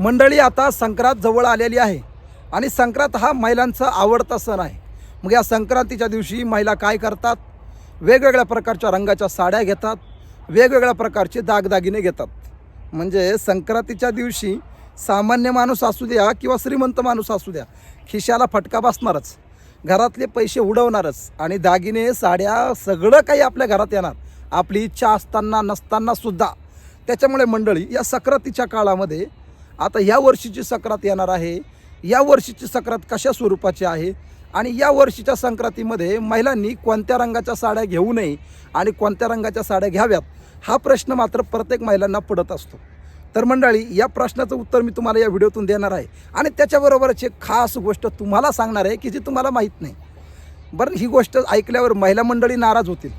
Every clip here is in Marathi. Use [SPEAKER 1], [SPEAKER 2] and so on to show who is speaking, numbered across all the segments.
[SPEAKER 1] मंडळी आता संक्रांत जवळ आलेली आहे आणि संक्रांत हा महिलांचा आवडता सण आहे. मग या संक्रांतीच्या दिवशी महिला काय करतात? वेगवेगळ्या प्रकारच्या रंगाच्या साड्या घेतात वेगवेगळ्या प्रकारचे दागदागिने घेतात. म्हणजे संक्रांतीच्या दिवशी सामान्य माणूस असू द्या किंवा श्रीमंत माणूस असू द्या खिशाला फटका बसणारच घरातले पैसे उडवणारच आणि दागिने साड्या सगळं काही आपल्या घरात येणार. आपली इच्छा असताना नसताना सुद्धा. त्याच्यामुळे मंडळी या संक्रांतीच्या काळामध्ये आता या वर्षीची सक्रात येणार आहे. या वर्षीची सक्रात कशा स्वरूपाची आहे? आणि या वर्षीच्या संक्रांतीमध्ये महिलांनी कोणत्या रंगाच्या साड्या घेऊ नये आणि कोणत्या रंगाच्या साड्या घ्याव्यात हा प्रश्न मात्र प्रत्येक महिलांना पडत असतो. तर मंडळी या प्रश्नाचं उत्तर मी तुम्हाला या व्हिडिओतून देणार आहे. आणि त्याच्याबरोबरच एक खास गोष्ट तुम्हाला सांगणार आहे की जी तुम्हाला माहीत नाही. बरं ही गोष्ट ऐकल्यावर महिला मंडळी नाराज होतील.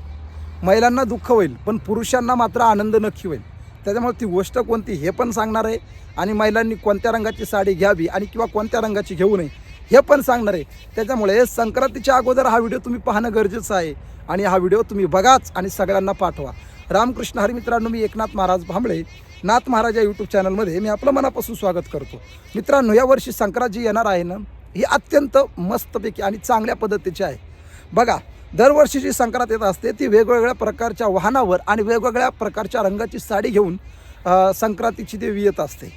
[SPEAKER 1] महिलांना दुःख होईल पण पुरुषांना मात्र आनंद नक्की होईल. त्याच्यामुळे ती गोष्ट कोणती हे पण सांगणार आहे. आणि महिलांनी कोणत्या रंगाची साडी घ्यावी आणि किंवा कोणत्या रंगाची घेऊ नये हे पण सांगणार आहे. त्याच्यामुळे संक्रांतीच्या अगोदर हा व्हिडिओ तुम्ही पाहणं गरजेचं आहे. आणि हा व्हिडिओ तुम्ही बघाच आणि सगळ्यांना पाठवा. रामकृष्ण हरिमित्रांनो मी एकनाथ महाराज भांबळे नाथ महाराज या यूट्यूब चॅनलमध्ये मी आपलं मनापासून स्वागत करतो. मित्रांनो यावर्षी संक्रांत जी येणार आहे ना ही अत्यंत मस्तपैकी आणि चांगल्या पद्धतीची आहे. बघा दरवर्षी जी संक्रांत येत असते ती वेगवेगळ्या प्रकारच्या वाहनावर आणि वेगवेगळ्या प्रकारच्या रंगाची साडी घेऊन संक्रांतीची देवी येत असते.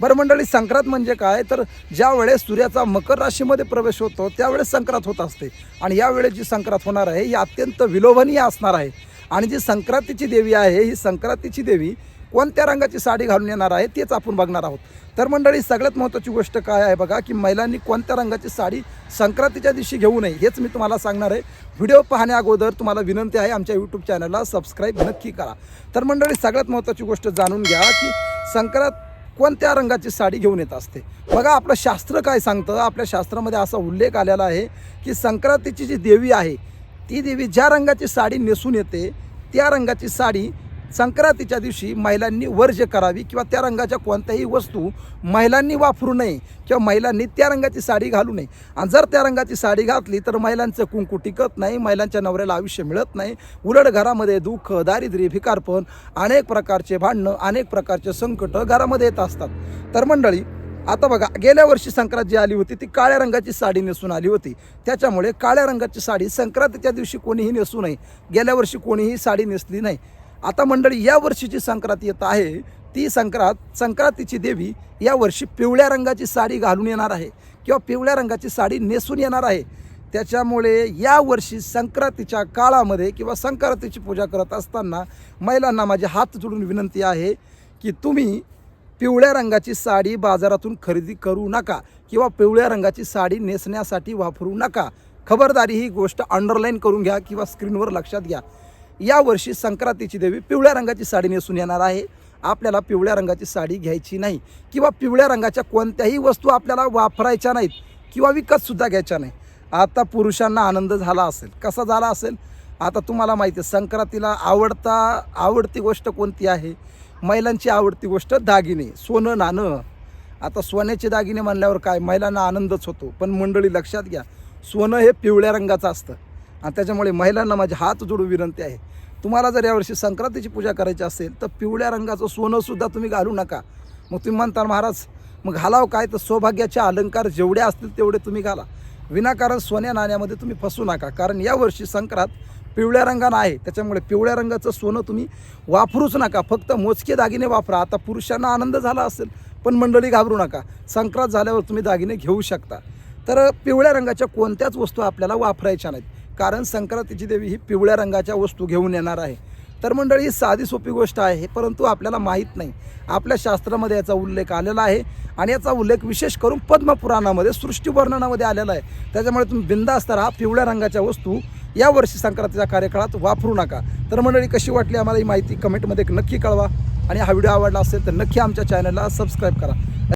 [SPEAKER 1] बरं मंडळी संक्रांत म्हणजे काय? तर ज्यावेळेस सूर्याचा मकर राशीमध्ये प्रवेश होतो त्यावेळेस संक्रांत होत असते. आणि यावेळेस जी संक्रांत होणार आहे ही अत्यंत विलोभनीय असणार आहे. आणि जी संक्रांतीची देवी आहे ही संक्रांतीची देवी कोणत्या रंगाची साडी घालून येणार आहे तेच आपण बघणार आहोत. तर मंडळी सगळ्यात महत्त्वाची गोष्ट काय आहे बघा की महिलांनी कोणत्या रंगाची साडी संक्रांतीच्या दिवशी घेऊ नये हेच मी तुम्हाला सांगणार आहे. व्हिडिओ पाहण्या अगोदर तुम्हाला विनंती आहे आमच्या यूट्यूब चॅनलला सबस्क्राईब नक्की करा. तर मंडळी सगळ्यात महत्त्वाची गोष्ट जाणून घ्या की संक्रांत कोणत्या रंगाची साडी घेऊन येत असते. बघा आपलं शास्त्र काय सांगतं? आपल्या शास्त्रामध्ये असा उल्लेख आलेला आहे की संक्रांतीची जी देवी आहे ती देवी ज्या रंगाची साडी नेसून येते त्या रंगाची साडी संक्रांतीच्या दिवशी महिलांनी वर्ज्य करावी किंवा त्या रंगाच्या कोणत्याही वस्तू महिलांनी वापरू नये किंवा महिलांनी त्या रंगाची साडी घालू नये. आणि जर त्या रंगाची साडी घातली तर महिलांचं कुंकू टिकत नाही महिलांच्या नवऱ्याला आयुष्य मिळत नाही. उलट घरामध्ये दुःख दारिद्र्य भिकारपण अनेक प्रकारचे भांडणं अनेक प्रकारचे संकट घरामध्ये येत असतात. तर मंडळी आता बघा गेल्या वर्षी संक्रांत जी आली होती ती काळ्या रंगाची साडी नेसून आली होती. त्याच्यामुळे काळ्या रंगाची साडी संक्रांतीच्या दिवशी कोणीही नेसू नये. गेल्या वर्षी कोणीही साडी नेसली नाही. आता मंडळी या वर्षीची संक्रांत येत आहे ती संक्रांत संक्रांतीची देवी या वर्षी पिवळ्या रंगाची साडी घालून येणार आहे किंवा पिवळ्या रंगाची साडी नेसून येणार आहे. त्याच्यामुळे या वर्षी संक्रांतीच्या काळामध्ये किंवा संक्रांतीची पूजा करत असताना महिलांना माझे हात जोडून विनंती आहे की तुम्ही पिवळ्या रंगाची साडी बाजारातून खरेदी करू नका किंवा पिवळ्या रंगाची साडी नेसण्यासाठी वापरू नका. खबरदारी ही गोष्ट अंडरलाईन करून घ्या किंवा स्क्रीनवर लक्षात घ्या. यावर्षी संक्रांतीची देवी पिवळ्या रंगाची साडी नेसून येणार आहे. आपल्याला पिवळ्या रंगाची साडी घ्यायची नाही किंवा पिवळ्या रंगाच्या कोणत्याही वस्तू आपल्याला वापरायच्या नाहीत किंवा विकतसुद्धा घ्यायच्या नाही. आता पुरुषांना आनंद झाला असेल. कसा झाला असेल? आता तुम्हाला माहिती आहे संक्रांतीला आवडता आवडती गोष्ट कोणती आहे? महिलांची आवडती गोष्ट दागिने सोनं नाणं. आता सोन्याचे दागिने म्हणल्यावर काय? महिलांना आनंदच होतो. पण मंडळी लक्षात घ्या सोनं हे पिवळ्या रंगाचं असतं. आणि त्याच्यामुळे महिलांना माझे हात जोडून विनंती आहे. तुम्हाला जर यावर्षी संक्रांतीची पूजा करायची असेल तर पिवळ्या रंगाचं सोनंसुद्धा तुम्ही घालू नका. मग तुम्ही म्हणता महाराज मग घालाव काय? तर सौभाग्याचे अलंकार जेवढे असतील तेवढे तुम्ही घाला. विनाकारण सोन्या नाण्यामध्ये तुम्ही फसू नका. कारण यावर्षी संक्रांत पिवळ्या रंगानं आहे. त्याच्यामुळे पिवळ्या रंगाचं सोनं तुम्ही वापरूच नका. फक्त मोजके दागिने वापरा. आता पुरुषांना आनंद झाला असेल पण मंडळी घाबरू नका. संक्रांत झाल्यावर तुम्ही दागिने घेऊ शकता. तर पिवळ्या रंगाच्या कोणत्याच वस्तू आपल्याला वापरायच्या नाहीत. कारण संक्रांतीची देवी ही पिवळ्या रंगाच्या वस्तू घेऊन येणार आहे. तर मंडळी ही साधी सोपी गोष्ट आहे परंतु आपल्याला माहीत नाही. आपल्या शास्त्रामध्ये याचा उल्लेख आलेला आहे आणि याचा उल्लेख विशेष करून पद्मपुराणामध्ये सृष्टीवर्णनामध्ये आलेला आहे. त्याच्यामुळे तुम्ही बिंदास्त राहा पिवळ्या रंगाच्या वस्तू या वर्षी संक्रांतीच्या कार्यकाळात वापरू नका. तर मंडळी कशी वाटली आम्हाला ही माहिती कमेंटमध्ये नक्की कळवा. आणि हा व्हिडिओ आवडला असेल तर नक्की आमच्या चॅनलला सबस्क्राईब करा.